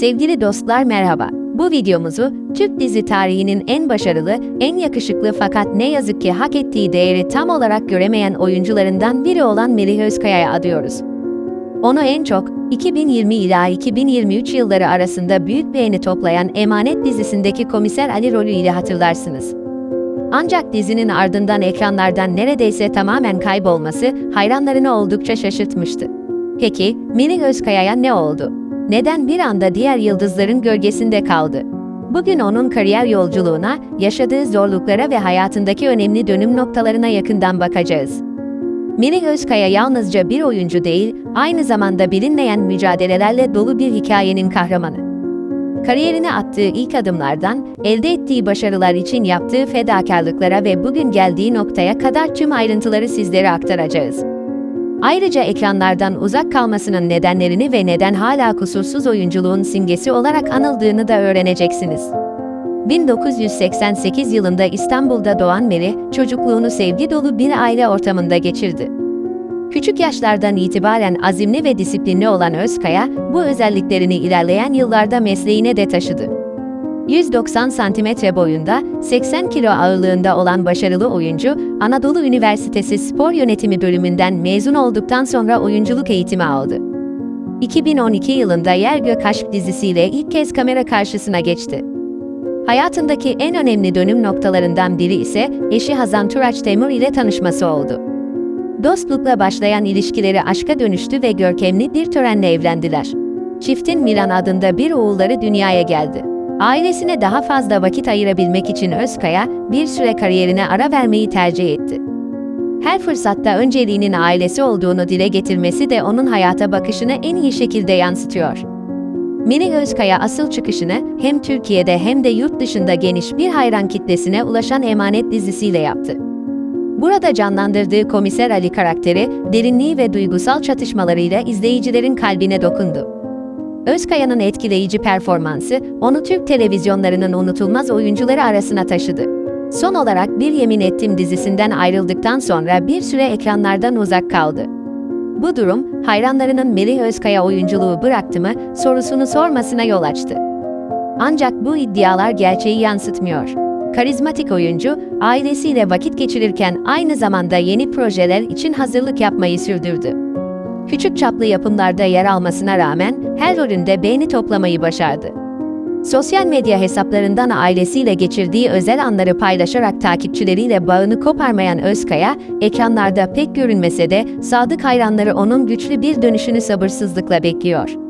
Sevgili dostlar merhaba. Bu videomuzu Türk dizi tarihinin en başarılı, en yakışıklı fakat ne yazık ki hak ettiği değeri tam olarak göremeyen oyuncularından biri olan Melih Özkaya'ya adıyoruz. Onu en çok 2020 ila 2023 yılları arasında büyük beğeni toplayan Emanet dizisindeki komiser Ali rolü ile hatırlarsınız. Ancak dizinin ardından ekranlardan neredeyse tamamen kaybolması hayranlarını oldukça şaşırtmıştı. Peki, Melih Özkaya'ya ne oldu? Neden bir anda diğer yıldızların gölgesinde kaldı? Bugün onun kariyer yolculuğuna, yaşadığı zorluklara ve hayatındaki önemli dönüm noktalarına yakından bakacağız. Melih Özkaya yalnızca bir oyuncu değil, aynı zamanda bilinmeyen mücadelelerle dolu bir hikayenin kahramanı. Kariyerine attığı ilk adımlardan, elde ettiği başarılar için yaptığı fedakarlıklara ve bugün geldiği noktaya kadar tüm ayrıntıları sizlere aktaracağız. Ayrıca ekranlardan uzak kalmasının nedenlerini ve neden hala kusursuz oyunculuğun simgesi olarak anıldığını da öğreneceksiniz. 1988 yılında İstanbul'da doğan Meri, çocukluğunu sevgi dolu bir aile ortamında geçirdi. Küçük yaşlardan itibaren azimli ve disiplinli olan Özkaya, bu özelliklerini ilerleyen yıllarda mesleğine de taşıdı. 190 santimetre boyunda, 80 kilo ağırlığında olan başarılı oyuncu, Anadolu Üniversitesi Spor Yönetimi bölümünden mezun olduktan sonra oyunculuk eğitimi aldı. 2012 yılında Yer Gök Aşk dizisiyle ilk kez kamera karşısına geçti. Hayatındaki en önemli dönüm noktalarından biri ise eşi Hazan Turaç Temur ile tanışması oldu. Dostlukla başlayan ilişkileri aşka dönüştü ve görkemli bir törenle evlendiler. Çiftin Milan adında bir oğulları dünyaya geldi. Ailesine daha fazla vakit ayırabilmek için Özkaya, bir süre kariyerine ara vermeyi tercih etti. Her fırsatta önceliğinin ailesi olduğunu dile getirmesi de onun hayata bakışını en iyi şekilde yansıtıyor. Melih Özkaya asıl çıkışını hem Türkiye'de hem de yurt dışında geniş bir hayran kitlesine ulaşan Emanet dizisiyle yaptı. Burada canlandırdığı komiser Ali karakteri, derinliği ve duygusal çatışmalarıyla izleyicilerin kalbine dokundu. Özkaya'nın etkileyici performansı, onu Türk televizyonlarının unutulmaz oyuncuları arasına taşıdı. Son olarak Bir Yemin Ettim dizisinden ayrıldıktan sonra bir süre ekranlardan uzak kaldı. Bu durum, hayranlarının Melih Özkaya oyunculuğu bıraktı mı sorusunu sormasına yol açtı. Ancak bu iddialar gerçeği yansıtmıyor. Karizmatik oyuncu, ailesiyle vakit geçirirken aynı zamanda yeni projeler için hazırlık yapmayı sürdürdü. Küçük çaplı yapımlarda yer almasına rağmen her rolünde beğeni toplamayı başardı. Sosyal medya hesaplarından ailesiyle geçirdiği özel anları paylaşarak takipçileriyle bağını koparmayan Özkaya, ekranlarda pek görünmese de sadık hayranları onun güçlü bir dönüşünü sabırsızlıkla bekliyor.